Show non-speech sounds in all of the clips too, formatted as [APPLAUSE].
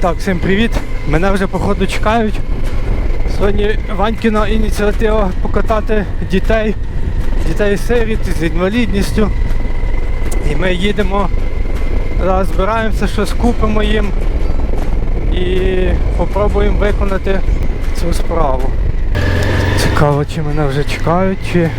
Так, всім привіт. Мене вже походу чекають. Сьогодні Ванькіна ініціатива покатати дітей, дітей сиріт з інвалідністю. І ми їдемо, зараз збираємося, щось купимо їм і попробуємо виконати цю справу. Цікаво, чи мене вже чекають, чи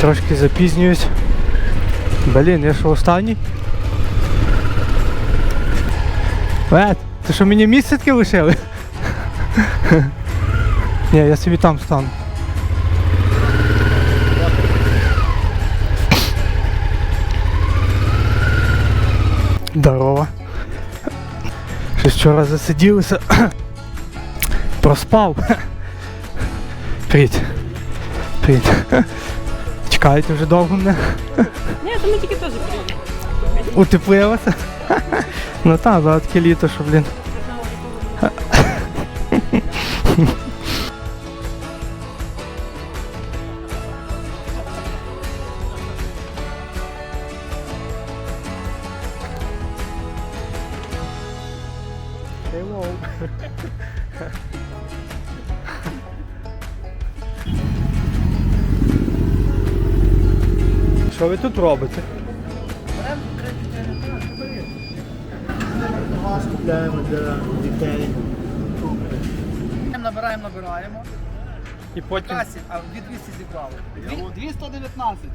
трошки запізнююсь. Блін, я що останній? Вет, ти що мені місце таке лишили? Ні, я собі там стану. Здорово. Щось вчора засиділися. Проспав. Привіт. Привіт. Чекаєте вже довго мене? Ні, то ми тільки теж приїхали. Утеплилося? Ну так, зараз таке літо, що, блін. Hello. Що ви тут робите? Купляємо для дітей. Набираємо, набираємо. І потім. Касі, а 2200 зібрали. Дві- 219.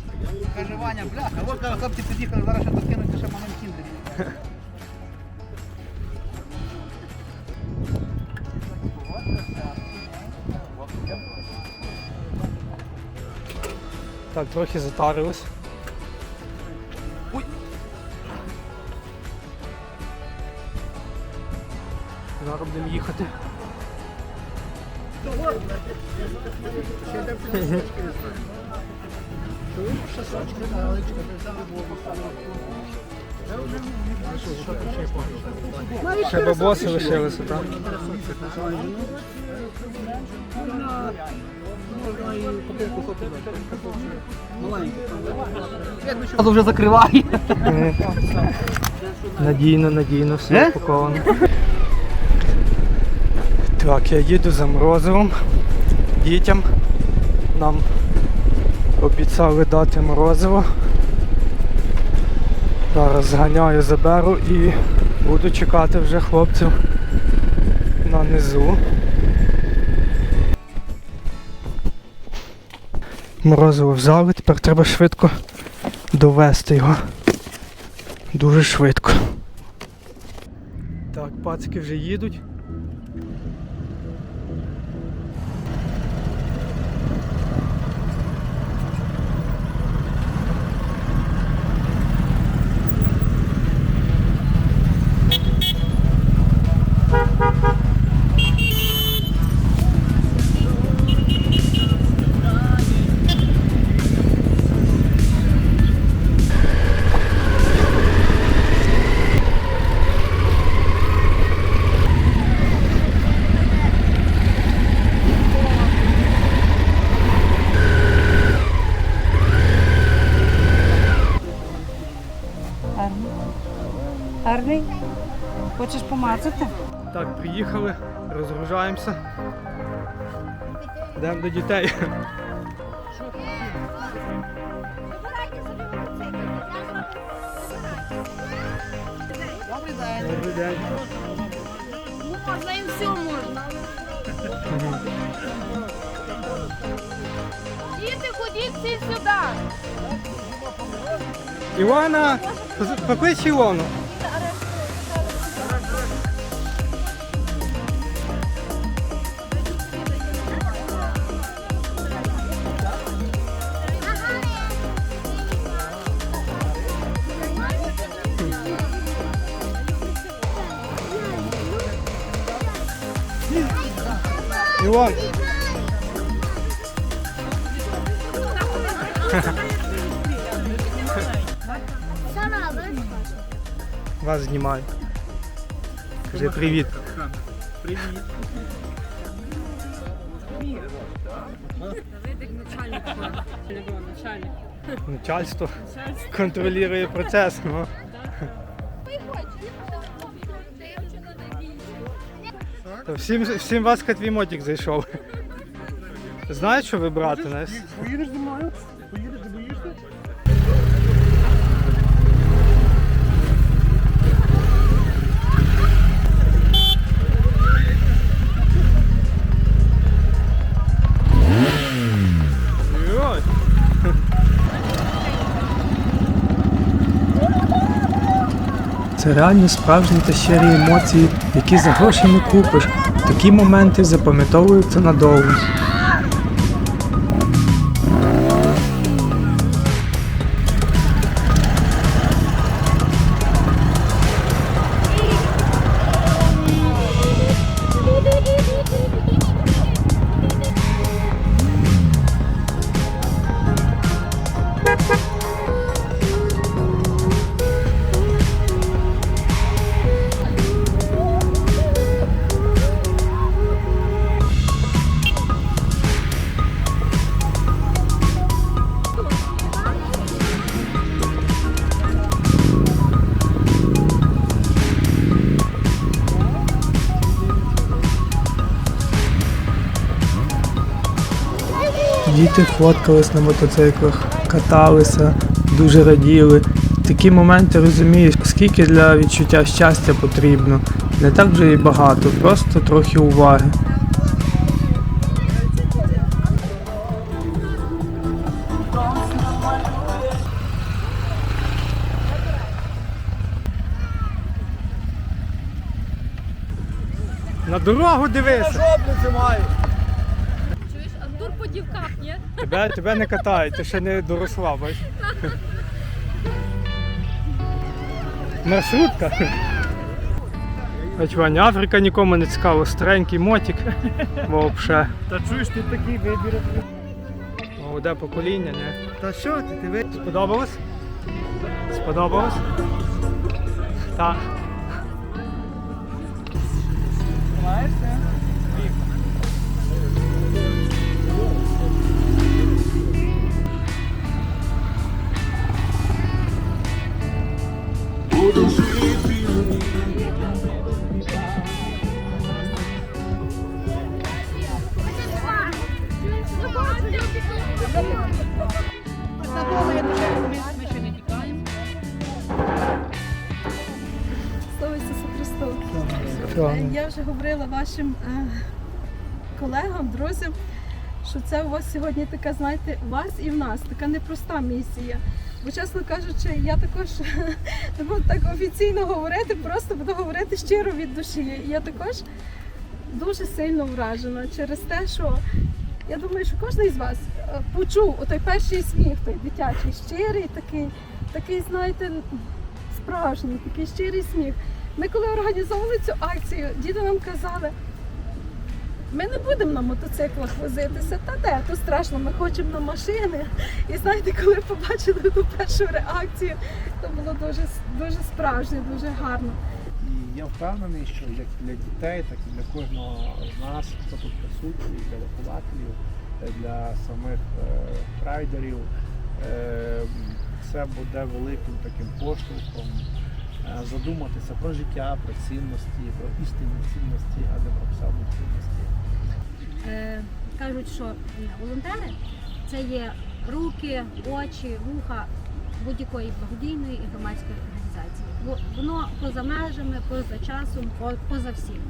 Каже Ваня, бляха, от каже, хлопці під'їхали, зараз ще докинуть ще малим кіндері. Так, трохи затарилось. Ой. Зараз будемо їхати. Ще бабоси лишилися, так? Зразу вже закриває. Надійно, надійно, все упаковано. Так, я їду за морозивом дітям. Нам обіцяли дати морозиво. Зараз зганяю, заберу і буду чекати вже хлопців на низу. Морозиво взяли, тепер треба швидко довести його. Дуже швидко. Так, пацики вже їдуть. Помацати? Так, приїхали, розгружаємося. Йдемо до дітей. Добрий день. Добрий день. Можна і все можна. Діти, ходіть всі сюди. Івана! Поклич Ілону. Іван! Вас знімаю. Кажи привіт. Начальство контролює процес. Ну. Всім, всім вас твій мотик зайшов. Знаєш, що вибрати нас? Поїдеш? Це реально справжні та щирі емоції, які за гроші не купиш. Такі моменти запам'ятовуються надовго. Діти фоткались на мотоциклах, каталися, дуже раділи. Такі моменти розумієш, скільки для відчуття щастя потрібно. Не так вже і багато, просто трохи уваги. На дорогу дивися. Чуєш, а тур по ні? Тебе, тебе не катають, ти ще не доросла, бач. Маршрутка. Бач, Ваня, Африка нікому не цікаво, старенький мотик. Вообще. Та чуєш, ти такий вибір. Молоде покоління, ні? Та що ти, ти ви... Сподобалось? Сподобалось? Так. Е, Я вже говорила вашим е, колегам, друзям, що це у вас сьогодні така, знаєте, у вас і в нас така непроста місія. Бо, чесно кажучи, я також [LAUGHS] не буду так офіційно говорити, просто буду говорити щиро від душі. І я також дуже сильно вражена через те, що я думаю, що кожен із вас е, почув отой перший сміх, той дитячий, щирий такий, такий, знаєте, справжній, такий щирий сміх. Ми коли організовували цю акцію, діти нам казали, ми не будемо на мотоциклах возитися, та де, то страшно, ми хочемо на машини. І знаєте, коли побачили ту першу реакцію, то було дуже, дуже справжнє, дуже гарно. І я впевнений, що як для дітей, так і для кожного з нас, хто тут присутній, для вихователів, для самих е, райдерів, е, це буде великим таким поштовхом задуматися про життя, про цінності, про істинні цінності, а не про псевдоцінності. Е, кажуть, що е, волонтери це є руки, очі, вуха будь-якої благодійної і громадської організації. Воно поза межами, поза часом, поза всім.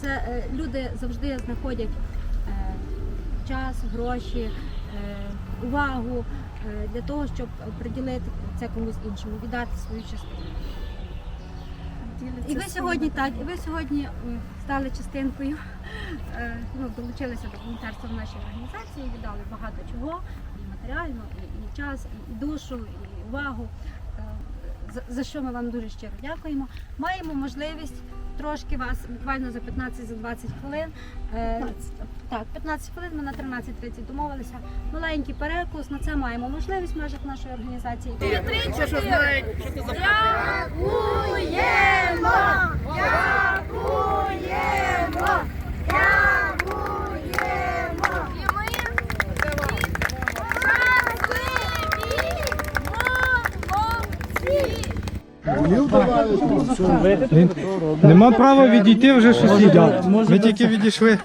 Це е, люди завжди знаходять е, час, гроші, е, увагу е, для того, щоб приділити це комусь іншому, віддати свою частину. І ви сьогодні так, і ви сьогодні стали частинкою, [LAUGHS] е, ну, долучилися до волонтерства в нашій організації, віддали багато чого, і матеріально, і, і час, і, і душу, і увагу. е, За, за що ми вам дуже щиро дякуємо. Маємо можливість трошки вас буквально за 15-20 хвилин. 15. Так, 15 хвилин ми на 13.30 домовилися. Маленький перекус, на це маємо можливість в межах нашої організації. Дякуємо! Дякуємо! Дякуємо! І ми щасливі! Молодці! Він- Нема права відійти, вже щось їдять. Ми тільки відійшли.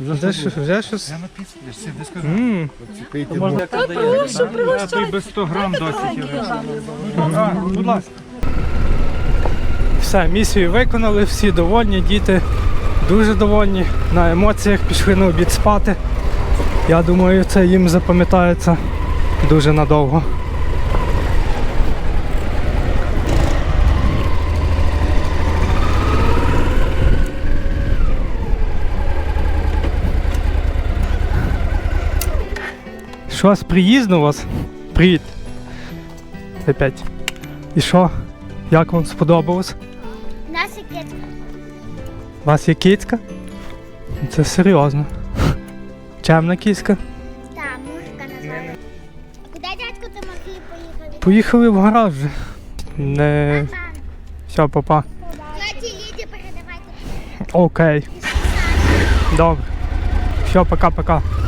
Вже, щось- вже щось. М. Той без 100 грам досить. Будь ласка. Все, місію виконали, всі довольні, діти дуже довольні. На емоціях пішли на обід спати. Я думаю, це їм запам'ятається дуже надовго. Що з приїзду у вас? Привіт. Опять. І що? Як вам сподобалось? Наша кітка. У вас є кицька? Це серйозно. Чемна кицька. Там, мушка названа. Куди дядько ти могли поїхали? Поїхали в гараж. Не. Там. Все, папа. Тьоті Ліді передавайте. Окей. Добре. Все, пока-пока.